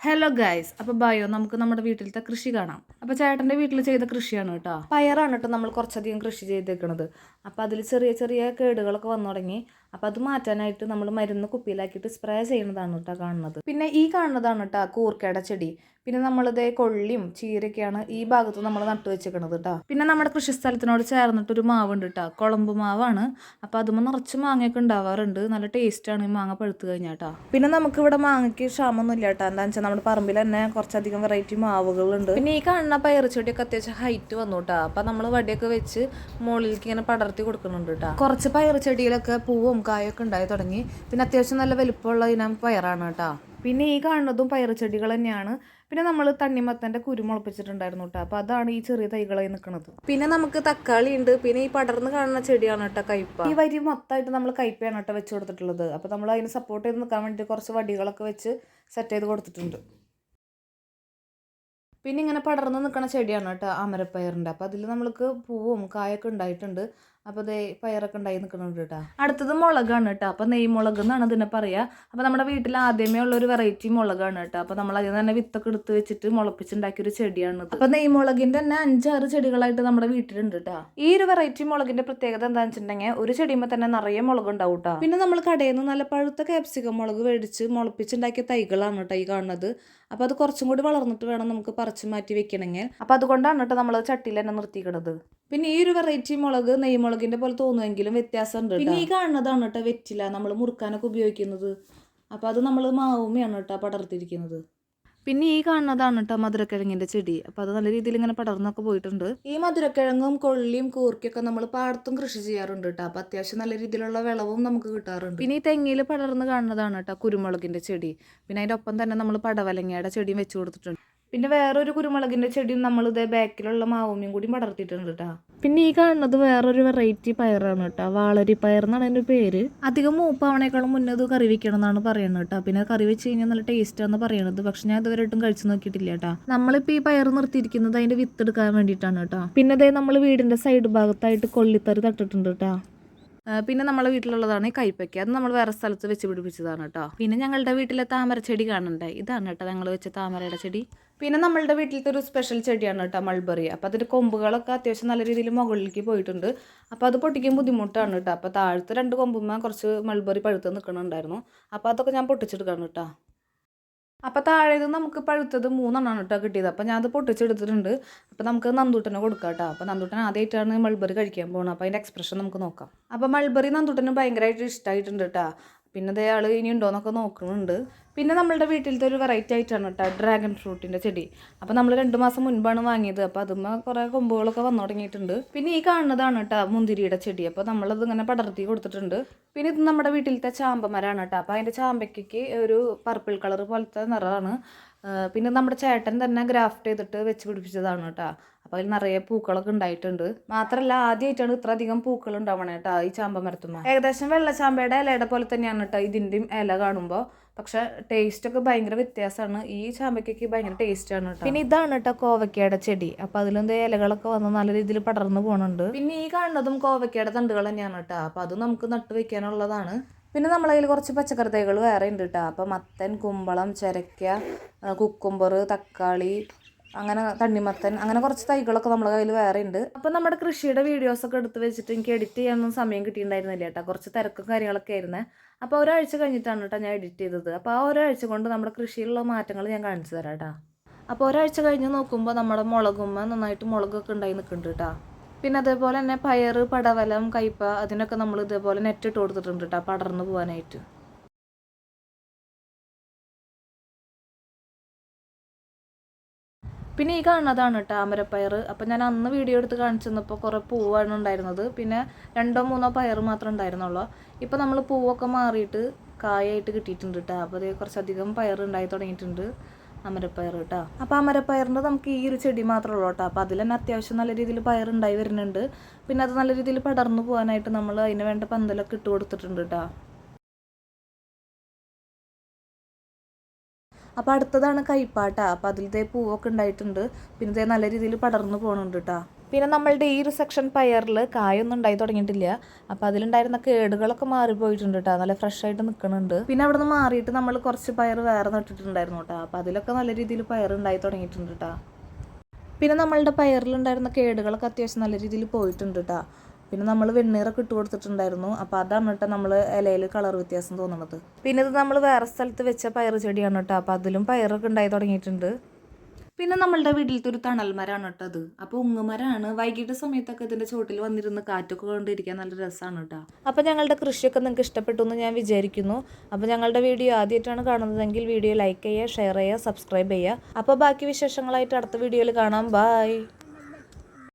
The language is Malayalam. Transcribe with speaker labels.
Speaker 1: ഹലോ ഗൈസ് അപ്പോൾ ബയോ നമുക്ക് നമ്മുടെ വീട്ടിലത്തെ കൃഷി കാണാം. അപ്പോൾ ചേട്ടന്റെ വീട്ടിൽ ചെയ്ത കൃഷിയാണ് കേട്ടോ. പയറാണ് കേട്ടോ നമ്മൾ കുറച്ചധികം കൃഷി ചെയ്തേക്കണത്. അപ്പോൾ അതിൽ ചെറിയ ചെറിയ കേടുകളൊക്കെ വന്നു തുടങ്ങി. അപ്പോൾ അത് മാറ്റാനായിട്ട് നമ്മൾ മരുന്ന് കുപ്പിയിലാക്കിയിട്ട് സ്പ്രേ ചെയ്യുന്നതാണ് കേട്ടോ കാണുന്നത്. പിന്നെ ഈ കാണുന്നതാണ് കേട്ടോ കൂർക്കയുടെ ചെടി. പിന്നെ നമ്മളിത് കൊള്ളിയും ചീരയൊക്കെയാണ് ഈ ഭാഗത്ത് നമ്മൾ നട്ടു വെച്ചേക്കണത് കേട്ടോ പിന്നെ നമ്മുടെ കൃഷിസ്ഥലത്തിനോട് ചേർന്നിട്ടൊരു മാവുണ്ട് കേട്ടോ കുളമ്പ് മാവാണ്. അപ്പോൾ അതുമ്പോൾ നിറച്ച് മാങ്ങയൊക്കെ ഉണ്ടാവാറുണ്ട്. നല്ല ടേസ്റ്റാണ് ഈ മാങ്ങ പഴുത്തു കഴിഞ്ഞാൽ കേട്ടോ പിന്നെ നമുക്ക് ഇവിടെ മാങ്ങയ്ക്ക് ക്ഷാമൊന്നും ഇല്ല കേട്ടോ എന്താണെന്ന് വെച്ചാൽ നമ്മുടെ പറമ്പിൽ തന്നെ കുറച്ചധികം വെറൈറ്റി മാവുകളുണ്ട്. പിന്നെ ഈ കാണുന്ന പയറുചെടിയൊക്കെ അത്യാവശ്യം ഹൈറ്റ് വന്നു കേട്ടോ അപ്പം നമ്മൾ വടിയൊക്കെ വെച്ച് മുകളിലേക്ക് ഇങ്ങനെ പടർത്തി കൊടുക്കുന്നുണ്ട് കേട്ടോ കുറച്ച് പയറുചെടിയിലൊക്കെ പൂവും കായൊക്കെ ഉണ്ടായി തുടങ്ങി. പിന്നെ അത്യാവശ്യം നല്ല വലിപ്പമുള്ള ഇനം പയറാണ് കേട്ടോ പിന്നെ ഈ കാണുന്നതും പയറുചെടികൾ തന്നെയാണ്. പിന്നെ നമ്മൾ തണ്ണിമത്തന്റെ കുരു മുളപ്പിച്ചിട്ടുണ്ടായിരുന്നു കേട്ടോ. അപ്പോൾ അതാണ് ഈ ചെറിയ തൈകളായി നിൽക്കുന്നത്. പിന്നെ നമുക്ക് തക്കാളി ഉണ്ട്. പിന്നെ ഈ പടർന്ന് കാണുന്ന ചെടിയാണ് കേട്ടോ കയ്പ ഈ വരി മൊത്തമായിട്ട് നമ്മൾ കയ്പയാണ് കേട്ടോ വെച്ച് കൊടുത്തിട്ടുള്ളത്. അപ്പോൾ നമ്മൾ അതിന് സപ്പോർട്ട് ചെയ്ത് നിൽക്കാൻ വേണ്ടി കുറച്ച് വടികളൊക്കെ വെച്ച് സെറ്റ് ചെയ്ത് കൊടുത്തിട്ടുണ്ട്. പിന്നെ ഇങ്ങനെ പടർന്ന് നിൽക്കുന്ന ചെടിയാണ് കേട്ടോ അമരപ്പയറിന്റെ അപ്പോൾ അതിൽ നമ്മൾക്ക് പൂവും കായൊക്കെ ഉണ്ടായിട്ടുണ്ട്. അപ്പോൾ ദേ പയറൊക്കെ ഉണ്ടായി നിൽക്കുന്നുണ്ട് കേട്ടോ. അടുത്തത് മുളകാണ് കേട്ടോ. അപ്പോൾ നെയ്മുളക് എന്നാണ് ഇതിനെ പറയാ. അപ്പോൾ നമ്മുടെ വീട്ടിൽ ആദ്യമേ ഉള്ള ഒരു വെറൈറ്റി മുളകാണ് കേട്ടോ. അപ്പോൾ നമ്മൾ അതിൽ തന്നെ വിത്തൊക്കെ എടുത്ത് വെച്ചിട്ട് മുളപ്പിച്ചുണ്ടാക്കിയ ഒരു ചെടിയാണ് അപ്പോൾ നെയ്മുളകിന്റെ തന്നെ അഞ്ചാറ് ചെടികളായിട്ട് നമ്മുടെ വീട്ടിലുണ്ട് കേട്ടോ. ഈ ഒരു വെറൈറ്റി മുളകിന്റെ പ്രത്യേകത എന്താണെന്ന് വെച്ചിട്ടുണ്ടെങ്കിൽ ഒരു ചെടിയുമ്പോൾ തന്നെ നിറയെ മുളക് ഉണ്ടാവും കേട്ടോ. പിന്നെ നമ്മൾ കടയിൽ നിന്ന് നല്ല പഴുത്ത കാപ്സിക്കം മുളക് മേടിച്ച് മുളപ്പിച്ചുണ്ടാക്കിയ തൈകളാണ് കേട്ടോ ഈ കാണുന്നത്. അപ്പോൾ അത് കുറച്ചും കൂടി വളർന്നിട്ട് വേണം നമുക്ക് പറിച്ചു മാറ്റി വെക്കണമെങ്കിൽ. അപ്പോൾ അതുകൊണ്ടാണ് കേട്ടോ നമ്മൾ ചട്ടിയിൽ തന്നെ നിർത്തിക്കണത് പിന്നെ ഈ ഒരു വെറൈറ്റി മുളക് നെയ്മുളകിന്റെ പോലെ തോന്നുമെങ്കിലും വ്യത്യാസമുണ്ട് പിന്നെ ഈ കാണുന്നതാണ് കേട്ടോ വെറ്റില. നമ്മൾ മുറുക്കാനൊക്കെ ഉപയോഗിക്കുന്നത്. അപ്പോൾ അത് നമ്മൾ മാവുമ്മയാണ് കേട്ടോ പടർത്തിരിക്കുന്നത് പിന്നെ ഈ കാണുന്നതാണ് കേട്ടോ മധുരക്കിഴങ്ങിന്റെ ചെടി. അപ്പോൾ അത് നല്ല രീതിയിൽ ഇങ്ങനെ പടർന്നൊക്കെ പോയിട്ടുണ്ട്. ഈ മധുരക്കിഴങ്ങും കൊള്ളിയും കൂർക്കൊക്കെ നമ്മൾ പാടത്തും കൃഷി ചെയ്യാറുണ്ട് കേട്ടോ അപ്പോൾ അത്യാവശ്യം നല്ല രീതിയിലുള്ള വിളവും നമുക്ക് കിട്ടാറുണ്ട്. പിന്നെ ഈ തെങ്ങിൽ പടർന്ന് കാണുന്നതാണ് കേട്ടോ കുരുമുളകിന്റെ ചെടി. പിന്നെ അതിന്റെ ഒപ്പം തന്നെ നമ്മൾ പടവലങ്ങയുടെ ചെടിയും വെച്ച് കൊടുത്തിട്ടുണ്ട്. പിന്നെ വേറൊരു കുരുമുളകിന്റെ ചെടിയും നമ്മൾ ഇതേ ബാക്കിലുള്ള മാവുമ്മയും കൂടി പടർത്തിയിട്ടുണ്ട് കേട്ടോ പിന്നെ ഈ കാണുന്നത് വേറൊരു വെറൈറ്റി പയറാണ് കേട്ടോ വാളരി പയർ എന്നാണ് അതിന്റെ പേര്. അധികം മൂപ്പാവണേക്കാളും മുന്നേ ഇത് കറി വെക്കണം എന്നാണ് പറയുന്നത് കേട്ടോ പിന്നെ കറി വെച്ച് കഴിഞ്ഞാൽ നല്ല ടേസ്റ്റാന്ന് പറയണത്. പക്ഷെ ഞാൻ ഇതുവരെ ഇതുവരെയായിട്ടും കഴിച്ചു നോക്കിയിട്ടില്ല കേട്ടോ നമ്മളിപ്പോൾ ഈ പയർ നിർത്തിയിരിക്കുന്നത് അതിന്റെ വിത്ത് എടുക്കാൻ വേണ്ടിയിട്ടാണ് കേട്ടോ പിന്നെ അതേ നമ്മൾ വീടിന്റെ സൈഡ് ഭാഗത്തായിട്ട് കൊള്ളിത്തറി തട്ടിട്ടുണ്ട് കേട്ടോ പിന്നെ നമ്മളെ വീട്ടിലുള്ളതാണ് കൈപ്പയ്ക്ക. അത് നമ്മൾ വേറെ സ്ഥലത്ത് വെച്ച് പിടിപ്പിച്ചതാണ് കേട്ടോ പിന്നെ ഞങ്ങളുടെ വീട്ടിലെ താമര ചെടി കാണണ്ടേ? ഇതാണ് കേട്ടോ ഞങ്ങൾ വെച്ച താമരയുടെ ചെടി. പിന്നെ നമ്മളുടെ വീട്ടിലത്തെ ഒരു സ്പെഷ്യൽ ചെടിയാണ് കേട്ടോ മൾബറി അപ്പോൾ അതിന്റെ കൊമ്പുകളൊക്കെ അത്യാവശ്യം നല്ല രീതിയിൽ മുകളിലേക്ക് പോയിട്ടുണ്ട്. അപ്പോൾ അത് പൊട്ടിക്കാൻ ബുദ്ധിമുട്ടാണ് കേട്ടോ അപ്പോൾ താഴത്തെ രണ്ട് കൊമ്പുമ്മ കുറച്ച് മൾബറി പഴുത്ത് നിൽക്കണുണ്ടായിരുന്നു അപ്പോൾ അതൊക്കെ ഞാൻ പൊട്ടിച്ചെടുക്കാണ് കേട്ടോ അപ്പോൾ താഴേത് നമുക്ക് പഴുത്തത് മൂന്നെണ്ണമാണ് കേട്ടോ കിട്ടിയത്. അപ്പോൾ ഞാനത് പൊട്ടിച്ചെടുത്തിട്ടുണ്ട്. അപ്പോൾ നമുക്ക് നന്ദൂട്ടനെ കൊടുക്കാം കേട്ടോ. അപ്പോൾ നന്ദൂട്ടൻ ആദ്യമായിട്ടാണ് മൾബറി കഴിക്കാൻ പോകുന്നത് അപ്പോൾ അതിന്റെ എക്സ്പ്രഷൻ നമുക്ക് നോക്കാം. അപ്പോൾ മൾബറി നന്ദൂട്ടന് ഭയങ്കരമായിട്ട് ഇഷ്ടമായിട്ടുണ്ട് കേട്ടോ. പിന്നെ അതേ ആൾ ഇനി ഉണ്ടോ എന്നൊക്കെ നോക്കുന്നുണ്ട്. പിന്നെ നമ്മളുടെ വീട്ടിലത്തെ ഒരു വെറൈറ്റി ആയിട്ടാണ് കേട്ടോ ഡ്രാഗൺ ഫ്രൂട്ടിന്റെ ചെടി. അപ്പോൾ നമ്മൾ രണ്ട് മാസം മുൻപാണ് വാങ്ങിയത്. അപ്പോൾ അതുമ്മ കുറേ കൊമ്പുകളൊക്കെ വന്നു തുടങ്ങിയിട്ടുണ്ട്. പിന്നെ ഈ കാണുന്നതാണ് കേട്ടോ മുന്തിരിയുടെ ചെടി. അപ്പോൾ നമ്മളത് ഇങ്ങനെ പടർത്തി കൊടുത്തിട്ടുണ്ട്. പിന്നെ ഇത് നമ്മുടെ വീട്ടിലത്തെ ചാമ്പമരാണ് കേട്ടോ. അപ്പോൾ അതിന്റെ ചാമ്പയ്ക്ക് ഒരു പർപ്പിൾ കളർ പോലത്തെ നിറമാണ്. പിന്നെ നമ്മുടെ ചേട്ടൻ തന്നെ ഗ്രാഫ്റ്റ് ചെയ്തിട്ട് വെച്ച് പിടിപ്പിച്ചതാണ് കേട്ടോ. അപ്പോൾ അതിൽ നിറയെ പൂക്കളൊക്കെ ഉണ്ടായിട്ടുണ്ട്. മാത്രമല്ല ആദ്യമായിട്ടാണ് ഇത്ര അധികം പൂക്കൾ ഉണ്ടാവണേ കേട്ടോ ഈ ചാമ്പ മരത്തുമ്മ. ഏകദേശം വെള്ളച്ചാമ്പയുടെ ഇലയുടെ പോലെ തന്നെയാണ് കേട്ടോ ഇതിന്റെയും ഇല കാണുമ്പോൾ പക്ഷെ ടേസ്റ്റ് ഒക്കെ ഭയങ്കര വ്യത്യാസമാണ്. ഈ ചാമ്പയ്ക്കൊക്കെ ഭയങ്കര ടേസ്റ്റ് ആണ് കേട്ടോ. പിന്നെ ഇതാണ് കേട്ടോ കോവയ്ക്കയുടെ ചെടി. അപ്പോൾ അതിലെന്ത് ഇലകളൊക്കെ വന്ന് നല്ല രീതിയിൽ പടർന്നു പോകുന്നുണ്ട് പിന്നെ ഈ കാണുന്നതും കോവയ്ക്കയുടെ തണ്ടുകൾ തന്നെയാണ് കേട്ടോ. അപ്പോൾ അത് നമുക്ക് നട്ടു വെക്കാനുള്ളതാണ് പിന്നെ നമ്മളെ നമ്മളതിൽ കുറച്ച് പച്ചക്കറി തൈകൾ വേറെ ഉണ്ട് കേട്ടോ അപ്പോൾ മത്തൻ കുമ്പളം ചിരക്ക കുക്കുംബർ തക്കാളി അങ്ങനെ തണ്ണിമത്തൻ അങ്ങനെ കുറച്ച് തൈകളൊക്കെ നമ്മളെ കയ്യിൽ വേറെ ഉണ്ട്. അപ്പോൾ നമ്മുടെ കൃഷിയുടെ വീഡിയോസൊക്കെ എടുത്ത് വെച്ചിട്ട് എനിക്ക് എഡിറ്റ് ചെയ്യാനൊന്നും സമയം കിട്ടിയിട്ടുണ്ടായിരുന്നില്ല കേട്ടോ കുറച്ച് തിരക്കും കാര്യങ്ങളൊക്കെ ആയിരുന്നേ. അപ്പോൾ ഒരാഴ്ച കഴിഞ്ഞിട്ടാണ് കേട്ടോ ഞാൻ എഡിറ്റ് ചെയ്തത്. അപ്പോൾ ആ ഒരാഴ്ച കൊണ്ട് നമ്മുടെ കൃഷിയിലുള്ള മാറ്റങ്ങൾ ഞാൻ കാണിച്ചു തരാം കേട്ടോ അപ്പോൾ ഒരാഴ്ച കഴിഞ്ഞ് നോക്കുമ്പോൾ നമ്മുടെ മുളകുമ്മ നന്നായിട്ട് മുളകൊക്കെ ഉണ്ടായി നിൽക്കുന്നുണ്ട് കേട്ടോ പിന്നെ അതേപോലെ തന്നെ പയർ പടവലം കയ്പ അതിനൊക്കെ നമ്മൾ ഇതേപോലെ നെറ്റ് ഇട്ട് കൊടുത്തിട്ടുണ്ട് കേട്ടോ പടർന്നു പോകാനായിട്ട് പിന്നെ ഈ കാണുന്നതാണ് കേട്ടോ അമരപ്പയർ. അപ്പം ഞാൻ അന്ന് വീഡിയോ എടുത്ത് കാണിച്ചു തന്നപ്പോൾ കുറേ പൂവാണ് ഉണ്ടായിരുന്നത്. പിന്നെ രണ്ടോ മൂന്നോ പയർ മാത്രമേ ഉണ്ടായിരുന്നുള്ളൂ. ഇപ്പം നമ്മൾ പൂവൊക്കെ മാറിയിട്ട് കായായിട്ട് കിട്ടിയിട്ടുണ്ട് കേട്ടോ അപ്പോൾ അതേ കുറച്ചധികം പയർ ഉണ്ടായി തുടങ്ങിയിട്ടുണ്ട്. അമരപ്പയർ കേട്ടോ. അപ്പോൾ അമരപ്പയറിന്റെ നമുക്ക് ഈ ഒരു ചെടി മാത്രമേ ഉള്ളൂ കേട്ടോ. അപ്പോൾ അതിൽ തന്നെ അത്യാവശ്യം നല്ല രീതിയിൽ പയറുണ്ടായി വരുന്നുണ്ട്. പിന്നെ അത് നല്ല രീതിയിൽ പടർന്നു പോകാനായിട്ട് നമ്മൾ അതിന് വേണ്ട പന്തലൊക്കെ ഇട്ട് കൊടുത്തിട്ടുണ്ട് കേട്ടോ. അപ്പോൾ അടുത്തതാണ് കൈപ്പാട്ട. അപ്പോൾ അതിലത്തെ പൂവൊക്കെ ഉണ്ടായിട്ടുണ്ട്. പിന്നെ ഇതേ നല്ല രീതിയിൽ പടർന്നു പോകുന്നുണ്ട് കേട്ടോ. പിന്നെ നമ്മളുടെ ഈ ഒരു സെക്ഷൻ പയറിൽ കായൊന്നും ഉണ്ടായി തുടങ്ങിയിട്ടില്ല. അപ്പോൾ അതിലുണ്ടായിരുന്ന കേടുകളൊക്കെ മാറിപ്പോയിട്ടുണ്ട് കേട്ടോ നല്ല ഫ്രഷ് ആയിട്ട് നിൽക്കുന്നുണ്ട് പിന്നെ അവിടെ നിന്ന് മാറിയിട്ട് നമ്മൾ കുറച്ച് പയർ വേറെ നട്ടിട്ടുണ്ടായിരുന്നു കേട്ടോ അപ്പോൾ അതിലൊക്കെ നല്ല രീതിയിൽ പയർ ഉണ്ടായി തുടങ്ങിയിട്ടുണ്ട് കേട്ടോ പിന്നെ നമ്മളുടെ പയറിലുണ്ടായിരുന്ന കേടുകളൊക്കെ അത്യാവശ്യം നല്ല രീതിയിൽ പോയിട്ടുണ്ട് കേട്ടോ പിന്നെ നമ്മൾ വെണ്ണീറൊക്കെ ഇട്ട് കൊടുത്തിട്ടുണ്ടായിരുന്നു. അപ്പോൾ അതാണ് കേട്ടോ നമ്മൾ ഇലയിൽ കളർ വ്യത്യാസം തോന്നുന്നത് പിന്നെ ഇത് നമ്മൾ വേറെ സ്ഥലത്ത് വെച്ച പയർ ചെടിയാണ് കേട്ടോ അപ്പോൾ അതിലും പയറൊക്കെ ഉണ്ടായി തുടങ്ങിയിട്ടുണ്ട്. പിന്നെ നമ്മളുടെ വീട്ടിലത്തെ ഒരു തണൽ മരമാണ് കേട്ടോ അത്. അപ്പോൾ ഉങ്ങുമരമാണ് വൈകിട്ട് സമയത്തൊക്കെ ഇതിന്റെ ചോട്ടിൽ വന്നിരുന്ന് കാറ്റൊക്കെ കൊണ്ടിരിക്കാൻ നല്ല രസമാണ് കേട്ടോ. അപ്പോൾ ഞങ്ങളുടെ കൃഷിയൊക്കെ നിങ്ങൾക്ക് ഇഷ്ടപ്പെട്ടു എന്ന് ഞാൻ വിചാരിക്കുന്നു. അപ്പോൾ ഞങ്ങളുടെ വീഡിയോ ആദ്യമായിട്ടാണ് കാണുന്നതെങ്കിൽ വീഡിയോ ലൈക്ക് ചെയ്യുക ഷെയർ ചെയ്യുക സബ്സ്ക്രൈബ് ചെയ്യുക. അപ്പോൾ ബാക്കി വിശേഷങ്ങളായിട്ട് അടുത്ത വീഡിയോയിൽ കാണാം. ബായ്